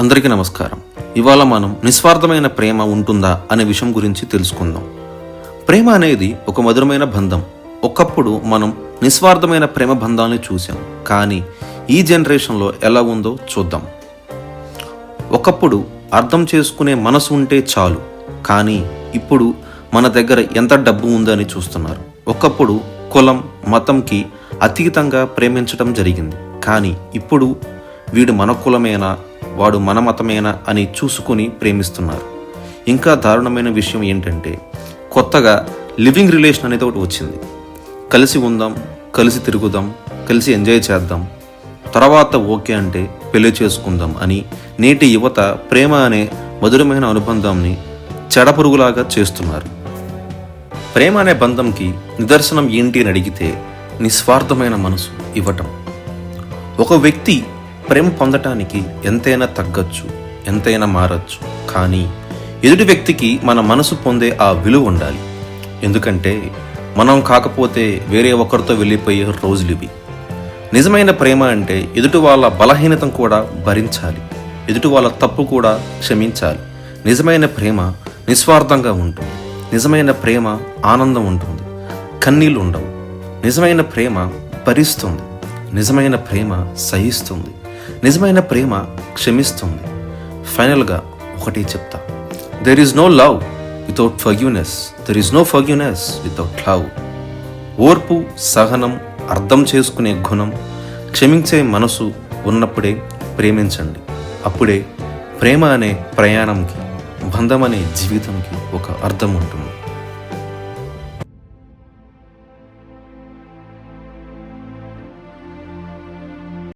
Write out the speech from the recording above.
అందరికీ నమస్కారం. ఇవాళ మనం నిస్వార్థమైన ప్రేమ ఉంటుందా అనే విషయం గురించి తెలుసుకుందాం. ప్రేమ అనేది ఒక మధురమైన బంధం. ఒకప్పుడు మనం నిస్వార్థమైన ప్రేమ బంధాన్ని చూసాం కానీ ఈ జనరేషన్లో ఎలా ఉందో చూద్దాం. ఒకప్పుడు అర్థం చేసుకునే మనసు ఉంటే చాలు. కానీ ఇప్పుడు మన దగ్గర ఎంత డబ్బు ఉందని చూస్తున్నారు. ఒకప్పుడు కులం మతంకి అతీతంగా ప్రేమించడం జరిగింది. కానీ ఇప్పుడు వీడు మన కులమేనా? వాడు మన మతమేనా అని చూసుకుని ప్రేమిస్తున్నారు. ఇంకా దారుణమైన విషయం ఏంటంటే కొత్తగా లివింగ్ రిలేషన్ అనేది ఒకటి వచ్చింది. కలిసి ఉందాం కలిసి తిరుగుదాం కలిసి ఎంజాయ్ చేద్దాం. తర్వాత ఓకే అంటే పెళ్ళి చేసుకుందాం అని నేటి యువత ప్రేమ అనే మధురమైన అనుబంధాన్ని చెడపురుగులాగా చేస్తున్నారు. ప్రేమ అనే బంధంకి నిదర్శనం ఏంటి అని అడిగితే నిస్వార్థమైన మనసు ఇవ్వటం. ఒక వ్యక్తి ప్రేమ పొందటానికి ఎంతైనా తగ్గచ్చు ఎంతైనా మారచ్చు. కానీ ఎదుటి వ్యక్తికి మన మనసు పొందే ఆ విలువ ఉండాలి. ఎందుకంటే మనం కాకపోతే వేరే ఒకరితో వెళ్ళిపోయే రోజులు ఇవి. నిజమైన ప్రేమ అంటే ఎదుటి వాళ్ళ బలహీనతను కూడా భరించాలి. ఎదుటి వాళ్ళ తప్పు కూడా క్షమించాలి. నిజమైన ప్రేమ నిస్వార్థంగా ఉంటుంది. నిజమైన ప్రేమ ఆనందం ఉంటుంది. కన్నీళ్ళు ఉండవు. నిజమైన ప్రేమ భరిస్తుంది. నిజమైన ప్రేమ సహిస్తుంది. నిజమైన ప్రేమ క్షమిస్తుంది. ఫైనల్గా ఒకటి చెప్తా. There is no love without forgiveness there is no forgiveness without love ఓర్పు సహనం అర్థం చేసుకునే గుణం క్షమించే మనసు ఉన్నప్పుడే ప్రేమించండి. అప్పుడే ప్రేమ అనే ప్రయాణంకి బంధం అనే జీవితంకి ఒక అర్థం ఉంటుంది.